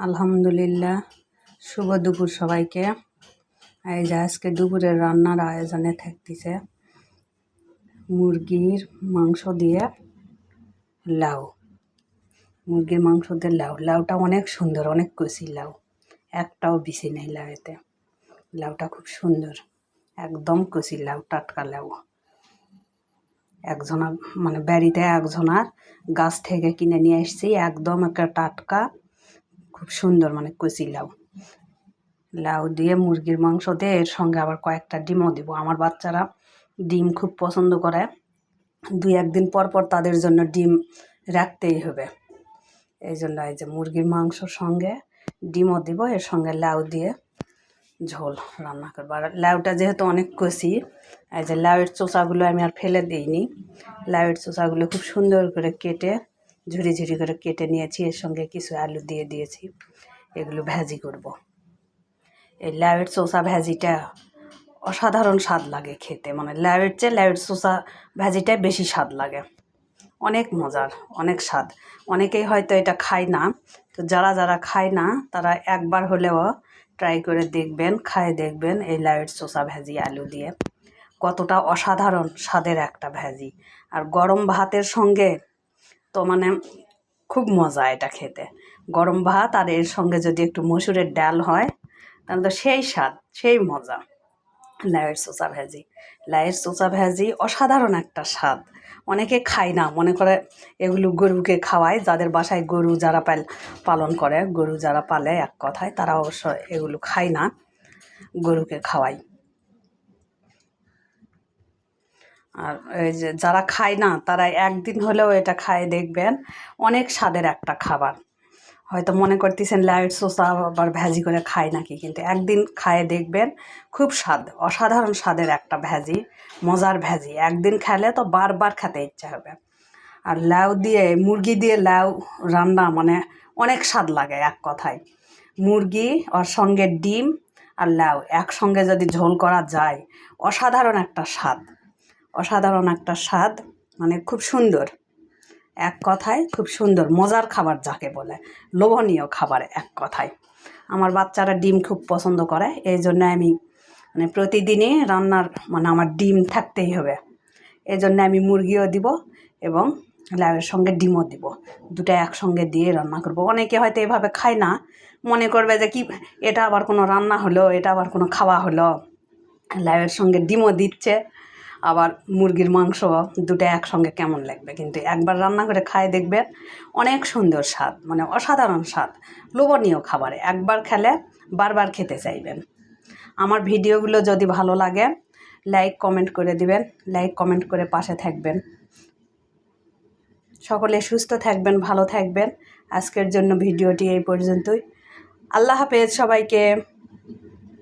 আলহামদুলিল্লাহ। শুভ দুপুর সবাইকে। এই যে আজকে দুপুরের রান্নার আয়োজনে থাকতেছে মুরগির মাংস দিয়ে লাউ। মুরগির মাংস দিয়ে লাউ। লাউটা অনেক সুন্দর, অনেক কচি লাউ। একটাও বিছি নেই লাউতে। লাউটা খুব সুন্দর। একদম কচি লাউ, টাটকা লাউ। একজনা মানে বাড়িতে একজনার গাছ থেকে কিনে নিয়ে এসেছি একদম একটা টাটকা খুব সুন্দর মানে কচি লাউ। লাউ দিয়ে মুরগির মাংস দিয়ে এর সঙ্গে আবার কয়েকটা ডিমও দিব। আমার বাচ্চারা ডিম খুব পছন্দ করে। দুই একদিন পর পর তাদের জন্য ডিম রাখতেই হবে। এই জন্য এই যে মুরগির মাংসর সঙ্গে ডিমও দিব, এর সঙ্গে লাউ দিয়ে ঝোল রান্না করব। আর লাউটা যেহেতু অনেক কষি এই যে লাউয়ের চোষাগুলো আমি আর ফেলে দিইনি। লাউয়ের চোষাগুলো খুব সুন্দর করে কেটে ঝুড়ি ঝুড়ি করে কেটে নিয়েছি, এর সঙ্গে কিছু আলু দিয়ে দিয়েছি, এগুলো ভাজি করব। এই লাউয়ের চোষা ভাজিটা অসাধারণ স্বাদ লাগে খেতে মানে লাউয়ের চেয়ে লাউয়ের চোষা ভাজিটাই বেশি স্বাদ লাগে। অনেক মজার, অনেক স্বাদ। অনেকেই হয়তো এটা খায় না, তো যারা যারা খায় না, তারা একবার হলেও ট্রাই করে দেখবেন, খায় দেখবেন এই লাউয়ের চোষা ভাজি আলু দিয়ে। কতটা অসাধারণ স্বাদের একটা ভাজি। আর গরম ভাতের সঙ্গে তো মানে খুব মজা এটা খেতে। গরম ভাত আর এর সঙ্গে যদি একটু মসুরের ডাল হয়, তাহলে তো সেই স্বাদ, সেই মজা। লাউয়ের চোচা ভাজি। লাউয়ের চোচা ভাজি অসাধারণ একটা স্বাদ। অনেকে খায় না, মনে করে এগুলো গরুকে খাওয়ায়, যাদের বাসায় গরু যারা পাল পালন করে, গরু যারা পালে এক কথায়, তারা অবশ্য এগুলো খায় না, গরুকে খাওয়ায়। আর এই যে যারা খায় না, তারা একদিন হলেও এটা খায়, দেখবেন অনেক স্বাদের একটা খাবার। হয়তো মনে করতেছেন লাইট সোসা আবার ভ্যাজি করে খায় নাকি, কিন্তু একদিন খায়, দেখবেন খুব স্বাদ, অসাধারণ স্বাদের একটা ভ্যাজি, মজার ভ্যাজি। একদিন খেলে তো বারবার খেতে ইচ্ছা হবে। আর লাউ দিয়ে, মুরগি দিয়ে লাউ রান্না মানে অনেক স্বাদ লাগে এক কথায়। মুরগি ওর সঙ্গে ডিম আর লাউ একসঙ্গে যদি ঝোল করা যায়, অসাধারণ একটা স্বাদ। অসাধারণ একটা স্বাদ মানে খুব সুন্দর। এক কথায় খুব সুন্দর, মজার খাবার যাকে বলে, লোভনীয় খাবার এক কথায়। আমার বাচ্চারা ডিম খুব পছন্দ করে, এই জন্য আমি মানে প্রতিদিনই রান্নার মানে আমার ডিম থাকতেই হবে। এই জন্য আমি মুরগিও দিব এবং লাউয়ের সঙ্গে ডিমও দিব। দুটো একসঙ্গে দিয়ে রান্না করব। অনেকে হয়তো এভাবে খায় না, মনে করবে যে কি, এটা আবার কোনো রান্না হলো, এটা আবার কোনো খাওয়া হলো। লাউয়ের সঙ্গে ডিমও দিচ্ছে আবার মুরগির মাংস দুটো একসঙ্গে কেমন লাগবে? কিন্তু একবার রান্না করে খায় দেখবেন অনেক সুন্দর স্বাদ মানে অসাধারণ স্বাদ। লোভনীয় খাবার একবার খেলে বারবার খেতে চাইবেন। আমার ভিডিওগুলো যদি ভালো লাগে, লাইক, কমেন্ট করে দিবেন, লাইক, কমেন্ট করে পাশে থাকবেন। সকলে সুস্থ থাকবেন, ভালো থাকবেন। আজকের জন্য ভিডিওটি এই পর্যন্তই। আল্লাহ হাফেজ সবাইকে।